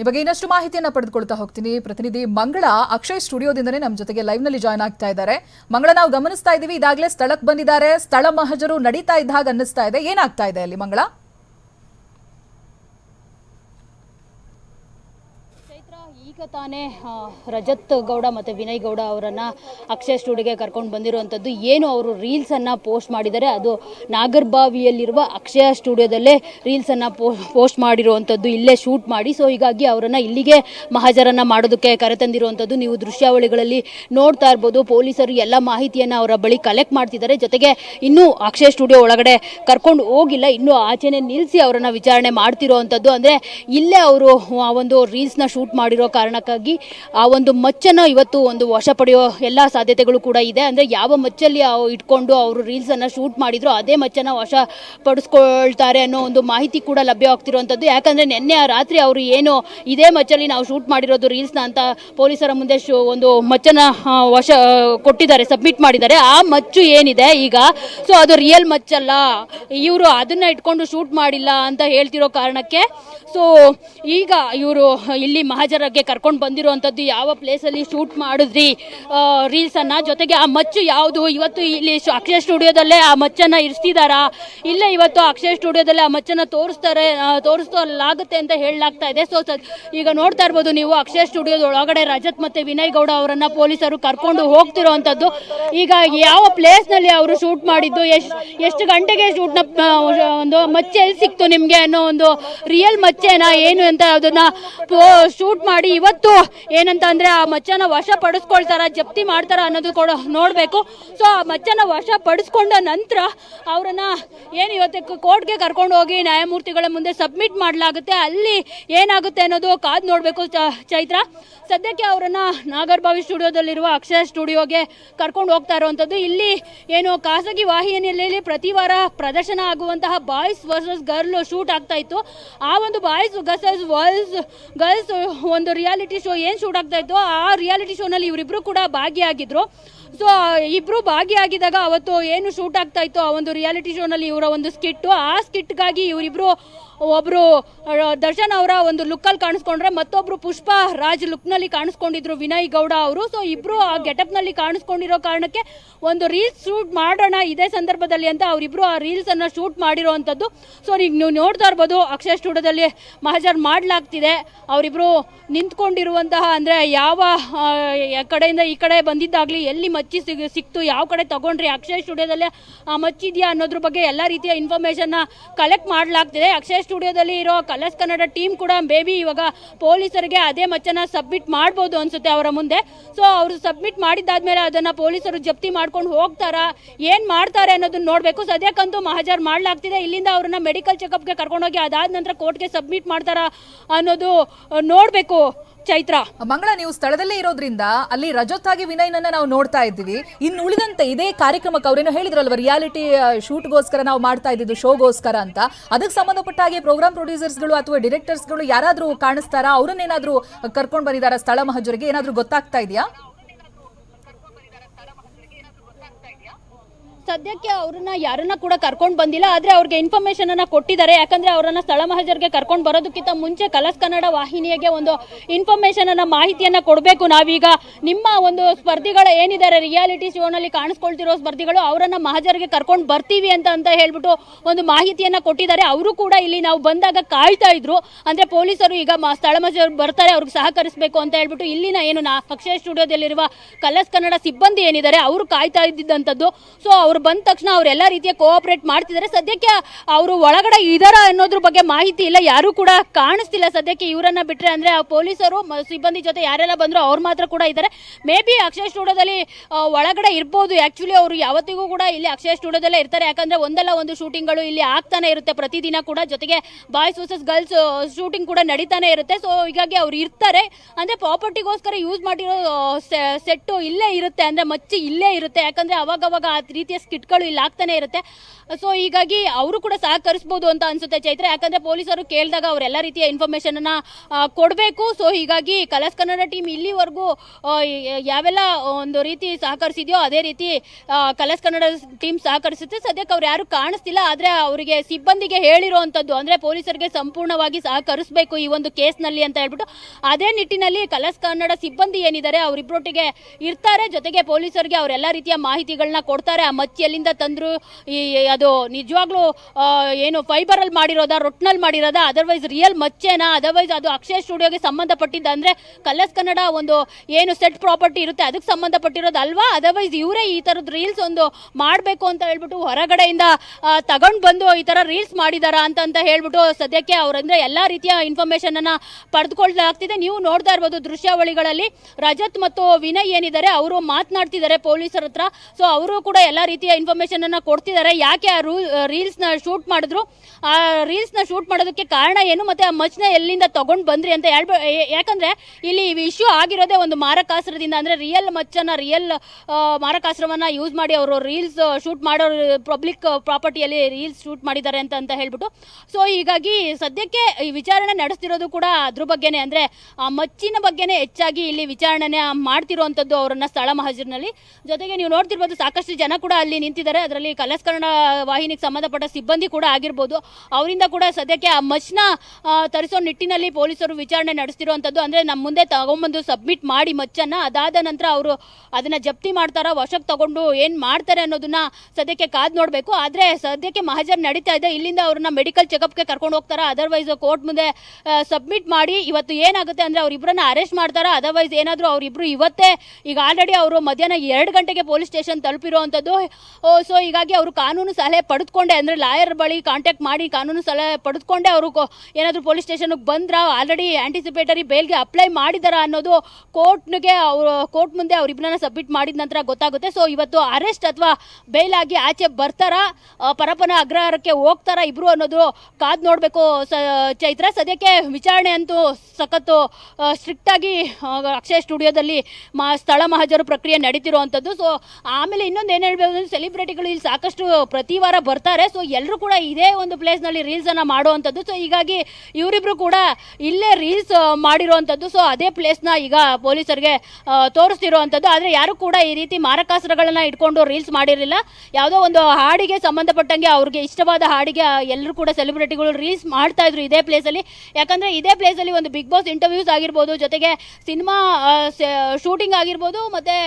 ಈ ಬಗ್ಗೆ ಇನ್ನಷ್ಟು ಮಾಹಿತಿಯನ್ನು ಪಡೆದುಕೊಳ್ತಾ ಹೋಗ್ತೀನಿ. ಪ್ರತಿನಿಧಿ ಮಂಗಳ ಅಕ್ಷಯ್ ಸ್ಟುಡಿಯೋದಿಂದನೇ ನಮ್ಮ ಜೊತೆಗೆ ಲೈವ್ನಲ್ಲಿ ಜಾಯ್ನ್ ಆಗ್ತಾ ಇದ್ದಾರೆ. ಮಂಗಳ, ನಾವು ಗಮನಿಸ್ತಾ ಇದ್ದೀವಿ ಇದಾಗಲೇ ಸ್ಥಳಕ್ಕೆ ಬಂದಿದ್ದಾರೆ. ಸ್ಥಳ ಮಹಜರು ನಡೀತಾ ಇದ್ದ ಹಾಗೆ ಅನ್ನಿಸ್ತಾ ಇದೆ. ಏನಾಗ್ತಾ ಇದೆ ಅಲ್ಲಿ ಮಂಗಳ? ಈಗ ತಾನೇ ರಜತ್ ಗೌಡ ಮತ್ತು ವಿನಯ್ ಗೌಡ ಅವರನ್ನು ಅಕ್ಷಯ ಸ್ಟುಡಿಯೋಗೆ ಕರ್ಕೊಂಡು ಬಂದಿರುವಂಥದ್ದು. ಏನು ಅವರು ರೀಲ್ಸನ್ನು ಪೋಸ್ಟ್ ಮಾಡಿದ್ದಾರೆ, ಅದು ನಾಗರ್ಬಾವಿಯಲ್ಲಿರುವ ಅಕ್ಷಯ ಸ್ಟುಡಿಯೋದಲ್ಲೇ ರೀಲ್ಸನ್ನು ಪೋಸ್ಟ್ ಮಾಡಿರುವಂಥದ್ದು. ಇಲ್ಲೇ ಶೂಟ್ ಮಾಡಿ ಸೊ ಹೀಗಾಗಿ ಅವರನ್ನು ಇಲ್ಲಿಗೆ ಮಹಾಜರನ್ನು ಮಾಡೋದಕ್ಕೆ ಕರೆತಂದಿರುವಂಥದ್ದು. ನೀವು ದೃಶ್ಯಾವಳಿಗಳಲ್ಲಿ ನೋಡ್ತಾ ಇರ್ಬೋದು, ಪೊಲೀಸರು ಎಲ್ಲ ಮಾಹಿತಿಯನ್ನು ಅವರ ಬಳಿ ಕಲೆಕ್ಟ್ ಮಾಡ್ತಿದ್ದಾರೆ. ಜೊತೆಗೆ ಇನ್ನೂ ಅಕ್ಷಯ ಸ್ಟುಡಿಯೋ ಒಳಗಡೆ ಕರ್ಕೊಂಡು ಹೋಗಿಲ್ಲ, ಇನ್ನೂ ಆಚೆನೆ ನಿಲ್ಲಿಸಿ ಅವರನ್ನು ವಿಚಾರಣೆ ಮಾಡ್ತಿರೋವಂಥದ್ದು. ಅಂದರೆ ಇಲ್ಲೇ ಅವರು ಆ ಒಂದು ರೀಲ್ಸ್ನ ಶೂಟ್ ಮಾಡಿರೋ ಕಾರಣಕ್ಕಾಗಿ ಆ ಒಂದು ಮಚ್ಚನ್ನು ಇವತ್ತು ಒಂದು ವಶ ಪಡೆಯೋ ಎಲ್ಲ ಸಾಧ್ಯತೆಗಳು ಕೂಡ ಇದೆ. ಅಂದರೆ ಯಾವ ಮಚ್ಚಲ್ಲಿ ಇಟ್ಕೊಂಡು ಅವರು ರೀಲ್ಸನ್ನು ಶೂಟ್ ಮಾಡಿದ್ರು ಅದೇ ಮಚ್ಚನ್ನು ವಶ ಪಡಿಸ್ಕೊಳ್ತಾರೆ ಅನ್ನೋ ಒಂದು ಮಾಹಿತಿ ಕೂಡ ಲಭ್ಯವಾಗ್ತಿರುವಂಥದ್ದು ಯಾಕಂದರೆ ನಿನ್ನೆ ರಾತ್ರಿ ಅವರು ಏನು ಇದೇ ಮಚ್ಚಲ್ಲಿ ನಾವು ಶೂಟ್ ಮಾಡಿರೋದು ರೀಲ್ಸ್ನ ಅಂತ ಪೊಲೀಸರ ಮುಂದೆ ಒಂದು ಮಚ್ಚನ ವಶ ಕೊಟ್ಟಿದ್ದಾರೆ ಸಬ್ಮಿಟ್ ಮಾಡಿದ್ದಾರೆ. ಆ ಮಚ್ಚು ಏನಿದೆ ಈಗ? ಸೊ ಅದು ರಿಯಲ್ ಮಚ್ಚಲ್ಲ. ಇವರು ಅದನ್ನ ಇಟ್ಕೊಂಡು ಶೂಟ್ ಮಾಡಿಲ್ಲ ಅಂತ ಹೇಳ್ತಿರೋ ಕಾರಣಕ್ಕೆ ಸೊ ಈಗ ಇವರು ಇಲ್ಲಿ ಮಹಾಜರಗೆ ಕರ್ಕೊಂಡು ಬಂದಿರುವಂಥದ್ದು, ಯಾವ ಪ್ಲೇಸಲ್ಲಿ ಶೂಟ್ ಮಾಡಿದ್ರಿ ರೀಲ್ಸನ್ನು ಜೊತೆಗೆ ಆ ಮಚ್ಚು ಯಾವುದು? ಇವತ್ತು ಇಲ್ಲಿ ಅಕ್ಷಯ ಸ್ಟುಡಿಯೋದಲ್ಲೇ ಆ ಮಚ್ಚನ್ನು ಇರಿಸ್ತಿದ್ದಾರಾ ಇಲ್ಲ ಇವತ್ತು ಅಕ್ಷಯ ಸ್ಟುಡಿಯೋದಲ್ಲೇ ಆ ಮಚ್ಚನ್ನು ತೋರಿಸ್ತಾರೆ ತೋರಿಸಲಾಗುತ್ತೆ ಅಂತ ಹೇಳಲಾಗ್ತಾ ಇದೆ. ಸೊ, ಈಗ ನೋಡ್ತಾ ಇರ್ಬೋದು ನೀವು ಅಕ್ಷಯ ಸ್ಟುಡಿಯೋದ ಒಳಗಡೆ ರಜತ್ ಮತ್ತು ವಿನಯ್ ಗೌಡ ಅವರನ್ನು ಪೊಲೀಸರು ಕರ್ಕೊಂಡು ಹೋಗ್ತಿರುವಂಥದ್ದು ಈಗ ಯಾವ ಪ್ಲೇಸ್ನಲ್ಲಿ ಅವರು ಶೂಟ್ ಮಾಡಿದ್ದು? ಎಷ್ಟು ಎಷ್ಟು ಗಂಟೆಗೆ ಶೂಟ್ನ ಒಂದು ಮಚ್ಚೆ ಎಲ್ಲಿ ಸಿಕ್ತು ನಿಮಗೆ ಅನ್ನೋ ಒಂದು ರಿಯಲ್ ಮಚ್ಚೆನಾ, ಏನು ಅಂತ ಅದನ್ನ ಶೂಟ್ ಮಾಡಿ ಇವತ್ತು ಏನಂತ ಅಂದ್ರೆ ಆ ಮಚ್ಚನ ವಶ ಪಡಿಸ್ಕೊಳ್ತಾರ, ಜಪ್ತಿ ಮಾಡ್ತಾರ ಅನ್ನೋದು ಕೂಡ ನೋಡಬೇಕು. ಸೊ ಆ ಮಚ್ಚನ ವಶ ಪಡಿಸ್ಕೊಂಡ ನಂತರ ಅವರನ್ನ ಏನು ಇವತ್ತು ಕೋರ್ಟ್ಗೆ ಕರ್ಕೊಂಡು ಹೋಗಿ ನ್ಯಾಯಮೂರ್ತಿಗಳ ಮುಂದೆ ಸಬ್ಮಿಟ್ ಮಾಡಲಾಗುತ್ತೆ. ಅಲ್ಲಿ ಏನಾಗುತ್ತೆ ಅನ್ನೋದು ಕಾದ್ ನೋಡಬೇಕು ಚೈತ್ರ. ಸದ್ಯಕ್ಕೆ ಅವರನ್ನ ನಾಗರ್ಭಾವಿ ಸ್ಟುಡಿಯೋದಲ್ಲಿರುವ ಅಕ್ಷಯ ಸ್ಟುಡಿಯೋಗೆ ಕರ್ಕೊಂಡು ಹೋಗ್ತಾ ಇರುವಂಥದ್ದು. ಇಲ್ಲಿ ಏನು ಖಾಸಗಿ ವಾಹಿನಿಯಲ್ಲಿ ಪ್ರತಿ ವಾರ ಪ್ರದರ್ಶನ ಆಗುವಂತಹ ಬಾಯ್ಸ್ ವರ್ಸಸ್ ಗರ್ಲ್ ಶೂಟ್ ಆಗ್ತಾ ಇತ್ತು. ಆ ಒಂದು ಬಾಯ್ಸ್ ಗರ್ಸಸ್ ವರ್ಲ್ಸ್ ಗರ್ಲ್ಸ್ ಒಂದು ರಿಯಾಲಿಟಿ ಶೋ ಏನು ಶೂಟ್ ಆಗ್ತಾ ಇತ್ತು ಆ ರಿಯಾಲಿಟಿ ಶೋನಲ್ಲಿ ಇವರಿಬ್ರು ಕೂಡ ಭಾಗಿಯಾಗಿದ್ರು. ಸೊ ಇಬ್ರು ಭಾಗಿಯಾಗಿದ್ದಾಗ ಅವತ್ತು ಏನು ಶೂಟ್ ಆಗ್ತಾ ಇತ್ತು ಆ ಒಂದು ರಿಯಾಲಿಟಿ ಶೋನಲ್ಲಿ ಇವರ ಒಂದು ಸ್ಕಿಟ್ಟು ಆ ಸ್ಕಿಟ್ಗಾಗಿ ಇವರಿಬ್ರು ಒಬ್ರು ದರ್ಶನ್ ಅವರ ಒಂದು ಲುಕ್ಕಲ್ಲಿ ಕಾಣಿಸ್ಕೊಂಡ್ರೆ ಮತ್ತೊಬ್ರು ಪುಷ್ಪ ರಾಜ್ ಲುಕ್ನಲ್ಲಿ ಕಾಣಿಸ್ಕೊಂಡಿದ್ರು ವಿನಯ್ ಗೌಡ ಅವರು. ಸೊ ಇಬ್ರು ಆ ಗೆಟಪ್ನಲ್ಲಿ ಕಾಣಿಸ್ಕೊಂಡಿರೋ ಕಾರಣಕ್ಕೆ ಒಂದು ರೀಲ್ಸ್ ಶೂಟ್ ಮಾಡೋಣ ಇದೇ ಸಂದರ್ಭದಲ್ಲಿ ಅಂತ ಅವರಿಬ್ರು ಆ ರೀಲ್ಸ್ ಅನ್ನ ಶೂಟ್ ಮಾಡಿರೋವಂಥದ್ದು ಸೊ ಈಗ ನೀವು ನೋಡ್ತಾ ಇರ್ಬೋದು, ಅಕ್ಷಯ ಸ್ಟುಡಿಯೋದಲ್ಲಿ ಮಹಾಜರ್ ಮಾಡಲಾಗ್ತಿದೆ. ಅವರಿಬ್ರು ನಿಂತ್ಕೊಂಡಿರುವಂತಹ ಅಂದ್ರೆ ಯಾವ ಕಡೆಯಿಂದ ಈ ಕಡೆ ಬಂದಿದ್ದಾಗ್ಲಿ ಎಲ್ಲಿ ಮಚ್ಚಿ ಸಿಕ್ತು, ಯಾವ ಕಡೆ ತಗೊಂಡ್ರಿ, ಅಕ್ಷಯ ಸ್ಟುಡಿಯೋದಲ್ಲಿ ಆ ಮಚ್ಚಿದೆಯಾ ಅನ್ನೋದ್ರ ಬಗ್ಗೆ ಎಲ್ಲ ರೀತಿಯ ಇನ್ಫಾರ್ಮೇಷನ್ನ ಕಲೆಕ್ಟ್ ಮಾಡಲಾಗ್ತಿದೆ. ಅಕ್ಷಯ ಸ್ಟುಡಿಯೋದಲ್ಲಿ ಇರೋ ಕಲರ್ಸ್ ಕನ್ನಡ ಟೀಮ್ ಕೂಡ ಬೇಬಿ ಇವಾಗ ಪೊಲೀಸರಿಗೆ ಅದೇ ಮಚ್ಚನ ಸಬ್ಮಿಟ್ ಮಾಡ್ಬೋದು ಅನ್ಸುತ್ತೆ ಅವರ ಮುಂದೆ. ಸೊ ಅವರು ಸಬ್ಮಿಟ್ ಮಾಡಿದ್ದಾದ್ಮೇಲೆ ಅದನ್ನ ಪೊಲೀಸರು ಜಪ್ತಿ ಮಾಡ್ಕೊಂಡು ಹೋಗ್ತಾರಾ? ಏನ್ ಮಾಡ್ತಾರೆ ಅನ್ನೋದನ್ನ ನೋಡ್ಬೇಕು. ಸದ್ಯಕ್ಕಂತೂ ಮಹಾಜರ್ ಮಾಡಲಾಗ್ತಿದೆ. ಇಲ್ಲಿಂದ ಅವ್ರನ್ನ ಮೆಡಿಕಲ್ ಚೆಕಪ್ಗೆ ಕರ್ಕೊಂಡೋಗಿ ಅದಾದ ನಂತರ ಕೋರ್ಟ್ಗೆ ಸಬ್ಮಿಟ್ ಮಾಡ್ತಾರಾ ಅನ್ನೋದು ನೋಡಬೇಕು ನೋಡ್ಬೇಕು. ಚೈತ್ರ. ಮಂಗಳ, ನೀವು ಸ್ಥಳದಲ್ಲೇ ಇರೋದ್ರಿಂದ ಅಲ್ಲಿ ರಜತ್ ವಿನಯನನ್ನ ವಿನಯ್ನನ್ನ ನಾವು ನೋಡ್ತಾ ಇದ್ದೀವಿ. ಇನ್ನು ಉಳಿದಂತೆ ಇದೇ ಕಾರ್ಯಕ್ರಮಕ್ಕೆ ಅವರೇನೋ ಹೇಳಿದ್ರಲ್ವ ರಿಯಾಲಿಟಿ ಶೂಟ್ಗೋಸ್ಕರ ನಾವು ಮಾಡ್ತಾ ಇದ್ದಿದ್ದು ಶೋಗೋಸ್ಕರ ಅಂತ. ಅದಕ್ಕೆ ಸಂಬಂಧಪಟ್ಟ ಹಾಗೆ ಪ್ರೋಗ್ರಾಮ್ ಪ್ರೊಡ್ಯೂಸರ್ಸ್ಗಳು ಅಥವಾ ಡಿರೆಕ್ಟರ್ಸ್ಗಳು ಯಾರಾದರೂ ಕಾಣಿಸ್ತಾರಾ? ಅವರನ್ನೇನಾದರೂ ಕರ್ಕೊಂಡು ಬಂದಿದ್ದಾರಾ ಸ್ಥಳ ಮಹಜರಿಗೆ? ಏನಾದ್ರೂ ಗೊತ್ತಾಗ್ತಾ ಇದೆಯಾ? ಸದ್ಯಕ್ಕೆ ಅವ್ರನ್ನ ಯಾರನ್ನ ಕೂಡ ಕರ್ಕೊಂಡು ಬಂದಿಲ್ಲ, ಆದ್ರೆ ಅವ್ರಿಗೆ ಇನ್ಫಾರ್ಮೇಶನ್ ಅನ್ನ ಕೊಟ್ಟಿದ್ದಾರೆ. ಯಾಕಂದ್ರೆ ಅವರನ್ನ ಸ್ಥಳ ಮಹಜರ್ಗೆ ಕರ್ಕೊಂಡು ಬರೋದಕ್ಕಿಂತ ಮುಂಚೆ ಕಲಸ್ ಕನ್ನಡ ವಾಹಿನಿಗೆ ಒಂದು ಇನ್ಫಾರ್ಮೇಶನ್ ಅನ್ನ, ಮಾಹಿತಿಯನ್ನ ಕೊಡಬೇಕು. ನಾವೀಗ ನಿಮ್ಮ ಒಂದು ಸ್ಪರ್ಧಿಗಳು ಏನಿದ್ದಾರೆ ರಿಯಾಲಿಟಿ ಶೋನಲ್ಲಿ ಕಾಣಿಸ್ಕೊಳ್ತಿರೋ ಸ್ಪರ್ಧಿಗಳು, ಅವರನ್ನ ಮಹಜರ್ಗೆ ಕರ್ಕೊಂಡು ಬರ್ತೀವಿ ಅಂತ ಅಂತ ಹೇಳ್ಬಿಟ್ಟು ಒಂದು ಮಾಹಿತಿಯನ್ನ ಕೊಟ್ಟಿದ್ದಾರೆ. ಅವರು ಕೂಡ ಇಲ್ಲಿ ನಾವು ಬಂದಾಗ ಕಾಯ್ತಾ ಇದ್ರು. ಅಂದ್ರೆ ಪೊಲೀಸರು ಈಗ ಸ್ಥಳ ಮಹಜರ್ ಬರ್ತಾರೆ, ಅವ್ರಿಗೆ ಸಹಕರಿಸಬೇಕು ಅಂತ ಹೇಳ್ಬಿಟ್ಟು ಇಲ್ಲಿನ ಏನು ನಾ ಅಕ್ಷಯ ಸ್ಟುಡಿಯೋದಲ್ಲಿರುವ ಕಲರ್ಸ್ ಕನ್ನಡ ಸಿಬ್ಬಂದಿ ಏನಿದ್ದಾರೆ, ಅವರು ಕಾಯ್ತಾ ಇದ್ದಿದ್ದಂಥದ್ದು. ಸೊ ಅವ್ರು ಬಂದ ತಕ್ಷಣ ಅವರೆಲ್ಲ ರೀತಿಯ ಕೋಆಪರೇಟ್ ಮಾಡ್ತಿದ್ದಾರೆ ಸದ್ಯಕ್ಕೆ ಅವರು ಒಳಗಡೆ ಇದರ ಅನ್ನೋದ್ರ ಬಗ್ಗೆ ಮಾಹಿತಿ ಇಲ್ಲ. ಯಾರು ಕೂಡ ಕಾಣಿಸ್ತಿಲ್ಲ ಸದ್ಯಕ್ಕೆ ಇವರನ್ನ ಬಿಟ್ರೆ. ಅಂದ್ರೆ ಆ ಪೊಲೀಸರು ಸಿಬ್ಬಂದಿ ಜೊತೆ ಯಾರೆಲ್ಲ ಬಂದ್ರು ಅವ್ರು ಮಾತ್ರ ಕೂಡ ಇದ್ದಾರೆ ಮೇ ಬಿ ಅಕ್ಷಯ ಸ್ಟುಡಿಯೋದಲ್ಲಿ ಒಳಗಡೆ ಇರ್ಬೋದು. ಆಕ್ಚುಲಿ ಅವರು ಯಾವತ್ತಿಗೂ ಕೂಡ ಇಲ್ಲಿ ಅಕ್ಷಯ ಸ್ಟುಡಿಯೋದಲ್ಲೇ ಇರ್ತಾರೆ. ಯಾಕಂದ್ರೆ ಒಂದಲ್ಲ ಒಂದು ಶೂಟಿಂಗ್ಗಳು ಇಲ್ಲಿ ಆಗ್ತಾನೆ ಇರುತ್ತೆ. ಪ್ರತಿದಿನ ಕೂಡ ಜೊತೆಗೆ ಬಾಯ್ಸ್ ವರ್ಸಸ್ ಗರ್ಲ್ಸ್ ಶೂಟಿಂಗ್ ಕೂಡ ನಡೀತಾನೆ ಇರುತ್ತೆ. ಸೊ ಹೀಗಾಗಿ ಅವ್ರು ಇರ್ತಾರೆ. ಅಂದ್ರೆ ಪ್ರಾಪರ್ಟಿಗೋಸ್ಕರ ಯೂಸ್ ಮಾಡಿರೋ ಸೆಟ್ಟು ಇಲ್ಲೇ ಇರುತ್ತೆ. ಅಂದ್ರೆ ಮಚ್ಚಿ ಇಲ್ಲೇ ಇರುತ್ತೆ. ಯಾಕಂದ್ರೆ ಅವಾಗವಾಗ ಅವಾಗ ಆ ರೀತಿಯ ಕಿಟ್ಗಳು ಇಲ್ಲಿ ಆಗ್ತಾನೆ ಇರುತ್ತೆ. ಸೊ ಹೀಗಾಗಿ ಅವರು ಕೂಡ ಸಹಕರಿಸ್ಬೋದು ಅಂತ ಅನ್ಸುತ್ತೆ ಚೈತ್ರ. ಯಾಕಂದ್ರೆ ಪೊಲೀಸರು ಕೇಳಿದಾಗ ಅವರೆಲ್ಲ ರೀತಿಯ ಇನ್ಫಾರ್ಮೇಶನ್ ಅನ್ನ ಕೊಡಬೇಕು. ಸೊ ಹೀಗಾಗಿ ಕಲರ್ಸ್ ಕನ್ನಡ ಟೀಮ್ ಇಲ್ಲಿವರೆಗೂ ಯಾವೆಲ್ಲ ಒಂದು ರೀತಿ ಸಹಕರಿಸಿದೆಯೋ ಅದೇ ರೀತಿ ಕಲರ್ಸ್ ಕನ್ನಡ ಟೀಮ್ ಸಹಕರಿಸುತ್ತೆ. ಸದ್ಯಕ್ಕೆ ಅವ್ರು ಯಾರು ಕಾಣಿಸ್ತಿಲ್ಲ. ಆದ್ರೆ ಅವರಿಗೆ ಸಿಬ್ಬಂದಿಗೆ ಹೇಳಿರುವಂತದ್ದು, ಅಂದ್ರೆ ಪೊಲೀಸರಿಗೆ ಸಂಪೂರ್ಣವಾಗಿ ಸಹಕರಿಸಬೇಕು ಈ ಒಂದು ಕೇಸ್ನಲ್ಲಿ ಅಂತ ಹೇಳ್ಬಿಟ್ಟು. ಅದೇ ನಿಟ್ಟಿನಲ್ಲಿ ಕಲರ್ಸ್ ಕನ್ನಡ ಸಿಬ್ಬಂದಿ ಏನಿದ್ದಾರೆ ಅವರಿಬ್ಬರೊಟ್ಟಿಗೆ ಇರ್ತಾರೆ. ಜೊತೆಗೆ ಪೊಲೀಸರಿಗೆ ಅವರೆಲ್ಲ ರೀತಿಯ ಮಾಹಿತಿಗಳನ್ನ ಕೊಡ್ತಾರೆ. ಆ ಮಚ್ಚಿ ಎಲ್ಲಿಂದ ತಂದ್ರು ಈ ಅದು ನಿಜವಾಗ್ಲೂ ಏನು ಫೈಬರ್ ಅಲ್ಲಿ ಮಾಡಿರೋದಾ ರೊಟ್ನಲ್ಲಿ ಮಾಡಿರೋದಾ ಅದರ್ವೈಸ್ ರಿಯಲ್ ಮಚ್ಚೇನಾ ಅದರ್ವೈಸ್ ಅದು ಅಕ್ಷಯ ಸ್ಟುಡಿಯೋಗೆ ಸಂಬಂಧಪಟ್ಟಿದ್ದ ಅಂದರೆ ಕಲರ್ಸ್ ಕನ್ನಡ ಒಂದು ಏನು ಸೆಟ್ ಪ್ರಾಪರ್ಟಿ ಇರುತ್ತೆ, ಅದಕ್ಕೆ ಸಂಬಂಧಪಟ್ಟಿರೋದು ಅಲ್ವಾ? ಅದರ್ವೈಸ್ ಇವರೇ ಈ ತರದ ರೀಲ್ಸ್ ಒಂದು ಮಾಡಬೇಕು ಅಂತ ಹೇಳ್ಬಿಟ್ಟು ಹೊರಗಡೆಯಿಂದ ತಗೊಂಡು ಬಂದು ಈ ತರ ರೀಲ್ಸ್ ಮಾಡಿದಾರ ಅಂತ ಅಂತ ಹೇಳ್ಬಿಟ್ಟು ಸದ್ಯಕ್ಕೆ ಅವರಂದ್ರೆ ಎಲ್ಲಾ ರೀತಿಯ ಇನ್ಫಾರ್ಮೇಷನನ್ನು ಪಡೆದುಕೊಳ್ಳಲಾಗ್ತಿದೆ. ನೀವು ನೋಡ್ತಾ ಇರ್ಬೋದು ದೃಶ್ಯಾವಳಿಗಳಲ್ಲಿ ರಜತ್ ಮತ್ತು ವಿನಯ್ ಏನಿದ್ದಾರೆ, ಅವರು ಮಾತನಾಡ್ತಿದ್ದಾರೆ ಪೊಲೀಸರ ಹತ್ರ. ಸೊ ಅವರು ಕೂಡ ಎಲ್ಲಾ ರೀತಿಯ ಇನ್ಫಾರ್ಮೇಶನ್ ಅನ್ನ ಕೊಡ್ತಿದ್ದಾರೆ ಯಾಕೆ ಆ ರೀಲ್ಸ್ನ ಶೂಟ್ ಮಾಡಿದ್ರು? ಆ ರೀಲ್ಸ್ನ ಶೂಟ್ ಮಾಡೋದಕ್ಕೆ ಕಾರಣ ಏನು? ಮತ್ತೆ ಆ ಮಚ್ನ ಎಲ್ಲಿಂದ ತಗೊಂಡ್ ಬಂದ್ರಿ ಅಂತ ಯಾಕಂದ್ರೆ ಇಲ್ಲಿ ಇಶ್ಯೂ ಆಗಿರೋದೇ ಒಂದು ಮಾರಕಾಸ್ತ್ರದಿಂದ. ಅಂದ್ರೆ ರಿಯಲ್ ಮಚ್ಚನ್ನ ರಿಯಲ್ ಮಾರಕಾಸ್ತ್ರವನ್ನ ಯೂಸ್ ಮಾಡಿ ಅವರು ರೀಲ್ಸ್ ಶೂಟ್ ಮಾಡೋ ಪಬ್ಲಿಕ್ ಪ್ರಾಪರ್ಟಿಯಲ್ಲಿ ರೀಲ್ಸ್ ಶೂಟ್ ಮಾಡಿದ್ದಾರೆ ಅಂತ ಅಂತ ಹೇಳ್ಬಿಟ್ಟು. ಸೊ ಹೀಗಾಗಿ ಸದ್ಯಕ್ಕೆ ಈ ವಿಚಾರಣೆ ನಡೆಸ್ತಿರೋದು ಕೂಡ ಅದ್ರ ಬಗ್ಗೆನೇ. ಅಂದ್ರೆ ಆ ಮಚ್ಚಿನ ಬಗ್ಗೆನೇ ಹೆಚ್ಚಾಗಿ ಇಲ್ಲಿ ವಿಚಾರಣೆ ಮಾಡ್ತಿರುವಂತದ್ದು ಅವರನ್ನ ಸ್ಥಳ ಮಹಜರ್ನಲ್ಲಿ. ಜೊತೆಗೆ ನೀವು ನೋಡ್ತಿರ್ಬೋದು ಸಾಕಷ್ಟು ಜನ ಕೂಡ ಅಲ್ಲಿ ನಿಂತಿದ್ದಾರೆ. ಅದರಲ್ಲಿ ಕಲರ್ಸ್ ಕನ್ನಡ ವಾಹಿನಿಗೆ ಸಂಬಂಧಪಟ್ಟ ಸಿಬ್ಬಂದಿ ಕೂಡ ಆಗಿರ್ಬೋದು. ಅವರಿಂದ ಕೂಡ ಸದ್ಯಕ್ಕೆ ಆ ಮಚ್ನ ತರಿಸೋ ನಿಟ್ಟಿನಲ್ಲಿ ಪೊಲೀಸರು ವಿಚಾರಣೆ ನಡೆಸ್ತಿರುವಂಥದ್ದು ಅಂದರೆ ನಮ್ಮ ಮುಂದೆ ತಗೊಂಬಂದು ಸಬ್ಮಿಟ್ ಮಾಡಿ ಮಚ್ಚನ್ನು. ಅದಾದ ನಂತರ ಅವರು ಅದನ್ನು ಜಪ್ತಿ ಮಾಡ್ತಾರ ವಶಕ್ಕೆ ತಗೊಂಡು ಏನು ಮಾಡ್ತಾರೆ ಅನ್ನೋದನ್ನ ಸದ್ಯಕ್ಕೆ ಕಾದು ನೋಡಬೇಕು. ಆದರೆ ಸದ್ಯಕ್ಕೆ ಮಹಜರ್ ನಡೀತಾ ಇದೆ. ಇಲ್ಲಿಂದ ಅವ್ರನ್ನ ಮೆಡಿಕಲ್ ಚೆಕಪ್ಗೆ ಕರ್ಕೊಂಡು ಹೋಗ್ತಾರ? ಅದರ್ವೈಸ್ ಕೋರ್ಟ್ ಮುಂದೆ ಸಬ್ಮಿಟ್ ಮಾಡಿ ಇವತ್ತು ಏನಾಗುತ್ತೆ ಅಂದರೆ ಅವರಿಬ್ಬರನ್ನ ಅರೆಸ್ಟ್ ಮಾಡ್ತಾರ? ಅದರ್ವೈಸ್ ಏನಾದರೂ ಅವರಿಬ್ಬರು ಇವತ್ತೇ ಈಗ ಆಲ್ರೆಡಿ ಅವರು ಮಧ್ಯಾಹ್ನ ಎರಡು ಗಂಟೆಗೆ ಪೊಲೀಸ್ ಸ್ಟೇಷನ್ ತಲುಪಿರುವಂತದ್ದು. ಸೊ ಹೀಗಾಗಿ ಅವರು ಕಾನೂನು ಸಲಹೆ ಪಡೆದುಕೊಂಡೆ ಅಂದರೆ ಲಾಯರ್ ಬಳಿ ಕಾಂಟ್ಯಾಕ್ಟ್ ಮಾಡಿ ಕಾನೂನು ಸಲಹೆ ಪಡೆದುಕೊಂಡೆ. ಅವರು ಏನಾದರೂ ಪೊಲೀಸ್ ಸ್ಟೇಷನ್ಗೆ ಬಂದ್ರ ಆಲ್ರೆಡಿ ಆಂಟಿಸಿಪೇಟರಿ ಬೇಲ್ಗೆ ಅಪ್ಲೈ ಮಾಡಿದಾರ ಅನ್ನೋದು ಕೋರ್ಟ್ಗೆ ಅವರು ಕೋರ್ಟ್ ಮುಂದೆ ಅವರಿಬ್ಬರನ್ನ ಸಬ್ಮಿಟ್ ಮಾಡಿದ ನಂತರ ಗೊತ್ತಾಗುತ್ತೆ. ಸೊ ಇವತ್ತು ಅರೆಸ್ಟ್ ಅಥವಾ ಬೇಲ್ ಆಗಿ ಆಚೆ ಬರ್ತಾರ ಪರಪನ ಅಗ್ರಹಾರಕ್ಕೆ ಹೋಗ್ತಾರ ಇಬ್ರು ಅನ್ನೋದು ಕಾದ್ ನೋಡಬೇಕು ಚೈತ್ರ. ಸದ್ಯಕ್ಕೆ ವಿಚಾರಣೆ ಅಂತೂ ಸಖತ್ತು ಸ್ಟ್ರಿಕ್ಟ್ ಆಗಿ ಅಕ್ಷಯ ಸ್ಟುಡಿಯೋದಲ್ಲಿ ಮಾ ಸ್ಥಳ ಮಹಜರು ಪ್ರಕ್ರಿಯೆ ನಡೀತಿರುವಂಥದ್ದು ಸೊ ಆಮೇಲೆ ಇನ್ನೊಂದು ಏನು ಹೇಳ್ಬೇಕು ಅಂದ್ರೆ ಸೆಲಿಬ್ರಿಟಿಗಳು ಇಲ್ಲಿ ಸಾಕಷ್ಟು ಪ್ರತಿ ವಾರ ಬರ್ತಾರೆ. ಸೊ ಎಲ್ಲರೂ ಕೂಡ ಇದೇ ಒಂದು ಪ್ಲೇಸ್ನಲ್ಲಿ ರೀಲ್ಸ್ ಅನ್ನ ಮಾಡುವಂಥದ್ದು. ಸೊ ಹೀಗಾಗಿ ಇವರಿಬ್ರು ಕೂಡ ಇಲ್ಲೇ ರೀಲ್ಸ್ ಮಾಡಿರುವಂಥದ್ದು ಸೊ ಅದೇ ಪ್ಲೇಸ್ನ ಈಗ ಪೊಲೀಸರಿಗೆ ತೋರಿಸ್ತಿರುವಂಥದ್ದು ಆದರೆ ಯಾರು ಕೂಡ ಈ ರೀತಿ ಮಾರಕಾಸ್ತ್ರಗಳನ್ನ ಇಟ್ಕೊಂಡು ರೀಲ್ಸ್ ಮಾಡಿರಲಿಲ್ಲ. ಯಾವುದೋ ಒಂದು ಹಾಡಿಗೆ ಸಂಬಂಧಪಟ್ಟಂಗೆ ಅವ್ರಿಗೆ ಇಷ್ಟವಾದ ಹಾಡಿಗೆ ಎಲ್ಲರೂ ಕೂಡ ಸೆಲೆಬ್ರಿಟಿಗಳು ರೀಲ್ಸ್ ಮಾಡ್ತಾ ಇದ್ರು ಇದೇ ಪ್ಲೇಸಲ್ಲಿ ಯಾಕಂದ್ರೆ ಇದೇ ಪ್ಲೇಸಲ್ಲಿ ಒಂದು ಬಿಗ್ ಬಾಸ್ ಇಂಟರ್ವ್ಯೂಸ್ ಆಗಿರ್ಬೋದು, ಜೊತೆಗೆ ಸಿನಿಮಾ ಶೂಟಿಂಗ್ ಆಗಿರ್ಬೋದು, ಮತ್ತೆ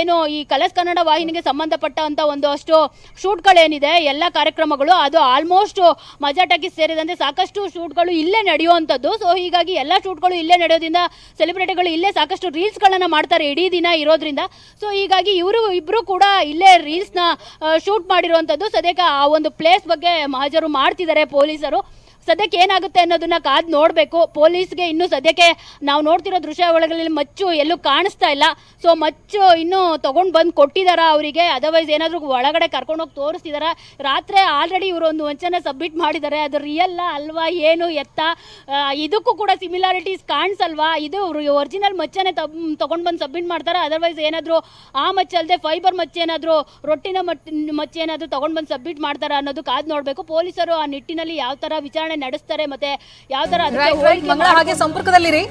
ಏನು ಈ ಕಲರ್ಸ್ ಕನ್ನಡ ವಾಹಿನಿಗೆ ಸಂಬಂಧಪಟ್ಟಂತ ಒಂದಷ್ಟು ಶೂಟ್ಗಳೇನಿದೆ, ಎಲ್ಲ ಕಾರ್ಯಕ್ರಮಗಳು, ಅದು ಆಲ್ಮೋಸ್ಟ್ ಮಜಾ ಟಾಕೀಸ್ ಸೇರಿದಂತೆ ಸಾಕಷ್ಟು ಶೂಟ್ಗಳು ಇಲ್ಲೇ ನಡೆಯುವಂಥದ್ದು. ಸೊ ಹೀಗಾಗಿ ಎಲ್ಲ ಶೂಟ್ಗಳು ಇಲ್ಲೇ ನಡೆಯೋದ್ರಿಂದ ಸೆಲೆಬ್ರಿಟಿಗಳು ಇಲ್ಲೇ ಸಾಕಷ್ಟು ರೀಲ್ಸ್ಗಳನ್ನ ಮಾಡ್ತಾರೆ ಇಡೀ ದಿನ ಇರೋದ್ರಿಂದ. ಸೊ ಹೀಗಾಗಿ ಇವರು ಇಬ್ರು ಕೂಡ ಇಲ್ಲೇ ರೀಲ್ಸ್ನ ಶೂಟ್ ಮಾಡಿರುವಂಥದ್ದು. ಸದ್ಯಕ್ಕೆ ಆ ಒಂದು ಪ್ಲೇಸ್ ಬಗ್ಗೆ ಮಹಜರು ಮಾಡ್ತಿದ್ದಾರೆ ಪೊಲೀಸರು. ಸದ್ಯಕ್ಕೆ ಏನಾಗುತ್ತೆ ಅನ್ನೋದನ್ನ ಕಾದ್ ನೋಡಬೇಕು. ಪೊಲೀಸ್ಗೆ ಇನ್ನು ಸದ್ಯಕ್ಕೆ ನಾವು ನೋಡ್ತಿರೋ ದೃಶ್ಯಾವಳಿಗಳಲ್ಲಿ ಮಚ್ಚು ಎಲ್ಲೂ ಕಾಣಿಸ್ತಾ ಇಲ್ಲ. ಸೊ ಮಚ್ಚು ಇನ್ನೂ ತಗೊಂಡು ಬಂದು ಕೊಟ್ಟಿದಾರ ಅವರಿಗೆ? ಅದರ್ವೈಸ್ ಏನಾದರೂ ಒಳಗಡೆ ಕರ್ಕೊಂಡೋಗಿ ತೋರಿಸ್ತಿದಾರ? ರಾತ್ರಿ ಆಲ್ರೆಡಿ ಇವರು ಒಂದು ವಂಚನೆ ಸಬ್ಮಿಟ್ ಮಾಡಿದ್ದಾರೆ ಅದು ರಿಯಲ್ಲ ಅಲ್ವಾ? ಏನು ಎತ್ತ? ಇದಕ್ಕೂ ಕೂಡ ಸಿಮಿಲಾರಿಟೀಸ್ ಕಾಣಿಸಲ್ವಾ? ಇದು ಒರಿಜಿನಲ್ ಮಚ್ಚನೆ ತಗೊಂಡು ಬಂದು ಸಬ್ಮಿಟ್ ಮಾಡ್ತಾರೆ? ಅದರ್ವೈಸ್ ಏನಾದರೂ ಆ ಮಚ್ಚಲ್ದೆ ಫೈಬರ್ ಮಚ್ಚ ಏನಾದರೂ ರೊಟ್ಟಿನ ಮಚ್ಚ ಏನಾದರೂ ತಗೊಂಡ್ ಬಂದು ಸಬ್ಮಿಟ್ ಮಾಡ್ತಾರ ಅನ್ನೋದು ಕಾದ್ ನೋಡಬೇಕು. ಪೊಲೀಸರು ಆ ನಿಟ್ಟಿನಲ್ಲಿ ಯಾವ ತರ ವಿಚಾರಣೆ ನಡೆಸ್ತಾರೆ ಮತ್ತೆ ಯಾವ ತರ ಹಾಗೆ ಸಂಪರ್ಕದಲ್ಲಿರಿ.